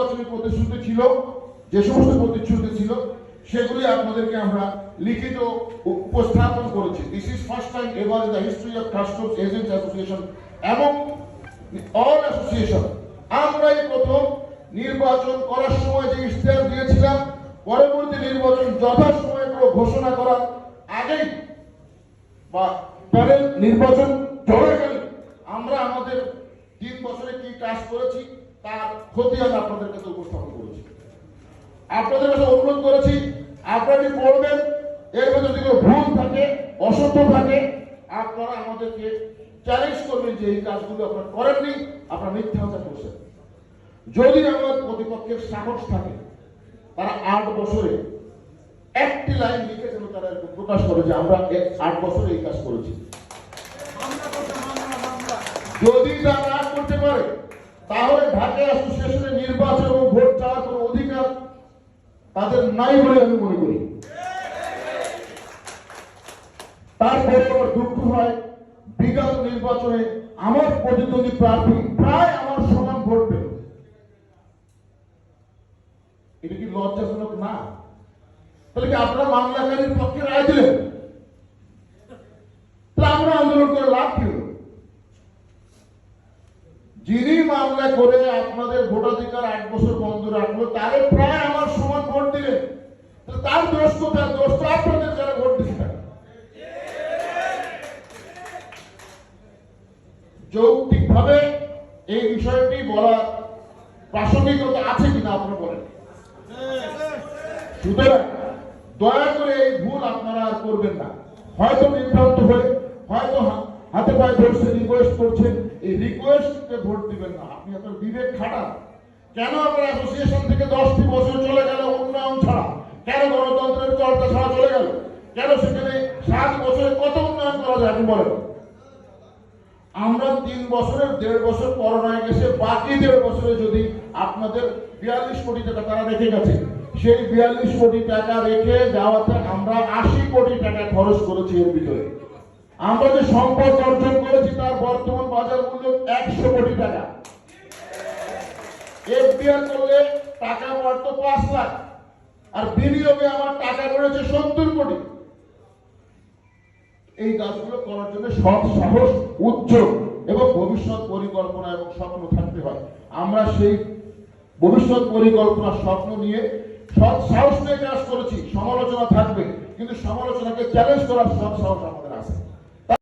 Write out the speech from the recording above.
নির্বাচনী প্রতিশ্রুতি ছিল, যে সমস্ত প্রতিশ্রুতি ছিল, সেগুলি আপনাদেরকে আমরা লিখিত উপস্থাপন করেছি। This is first time ever in the history of customs agent association এবং অল অ্যাসোসিয়েশন আমরাই প্রথম নির্বাচন করার সময় যে ইশতেহার দিয়েছিলাম, পরবর্তী নির্বাচন যথাসময়ে ঘোষণা করার আগেই বা প্যানেল নির্বাচন চলাকালীন আমরা আমাদের তিন বছরে কি কাজ করেছি, তার খতিয়ান আপনাদের কাছে উপস্থাপন করেছি। আপনাদের কাছে অনুরোধ করেছি, আপনারা পড়বেন এর মধ্যে যদি ভুল থাকে, অসত্য থাকে, আপনারা আমাদেরকে চ্যালেঞ্জ করবেন যে এই কাজগুলো আপনারা করেননি, আপনারা মিথ্যাচার করছেন যদি আমার প্রতিপক্ষের সাহস থাকে, তারা আট বছরে একটি লাইন লিখে যেন তারা এরকম প্রকাশ করে যে আমরা আট বছরে এই কাজ করেছি। যদি তা না করতে পারে তাহলে ঢাকা অ্যাসোসিয়েশনের নির্বাচন এবং ভোট চাওয়ার কোনো অধিকার তাদের নাই বলে আমি মনে করি। তারপরে আমার দুঃখ হয়, বিগত নির্বাচনে আমার প্রতিদ্বন্দ্বী প্রার্থী প্রায় আমার সমান ভোট পেল। এটা কি লজ্জাজনক? না। তাহলে কি আপনারা মামলাকারীর পক্ষে রায় দিলেন তাহলে আমরা আন্দোলন করে লাভ কি হলো যিনি মামলা করে আপনাদের ভোটাধিকার আট বছর বন্ধ রাখল, তারে প্রায় আমার সমান ভোট দিলেন। তার দোষ কোথায়? দোষ তো আপনাদের যারা ভোট দিচ্ছে। যৌক্তিক ভাবে এই বিষয়টি বলার প্রাসঙ্গিকতা আছে কিনা আপনারা বলেন। সুতরাং দয়া করে এই ভুল আপনারা আর করবেন না। হয়তো বিভ্রান্ত হয়ে, হয়তো হাতে পায়ে ধরছে রিকোয়েস্ট করছেন। এই রিকোয়েস্টে ভোট দিবেন না। আপনি আপনার বিবেক খাটান। কেন আপনার অ্যাসোসিয়েশন থেকে দশটি বছর চলে গেল উন্নয়ন ছাড়া? কেন গণতন্ত্রের চর্চা ছাড়া চলে গেল? কেন সেখানে সাত বছরে কত উন্নয়ন করা যায়, আপনি বলেন? আমরা তিন বছরের, দেড় বছর করোনায় গেছে, বাকি দেড় বছরে যদি আপনাদের বিয়াল্লিশ কোটি টাকা তারা রেখে গেছে, সেই বিয়াল্লিশ কোটি টাকা রেখে যাওয়াতে আমরা আশি কোটি টাকা খরচ করেছি এর ভিতরে। আমরা যে সম্পদ অর্জন করেছি তার বর্তমান বাজার মূল্য একশো কোটি টাকা। এফডিআর করলে টাকা পাঁচ লাখ, আর বিনিয়োগে আমার টাকা সত্তর কোটি। এই কাজগুলো করার জন্য সৎ সাহস এবং ভবিষ্যৎ পরিকল্পনা এবং স্বপ্ন থাকতে হয়। আমরা সেই ভবিষ্যৎ পরিকল্পনা স্বপ্ন নিয়ে সৎ সাহস নিয়ে কাজ করেছি, সমালোচনা থাকবে, কিন্তু সমালোচনাকে চ্যালেঞ্জ করার সৎ সাহস আমাদের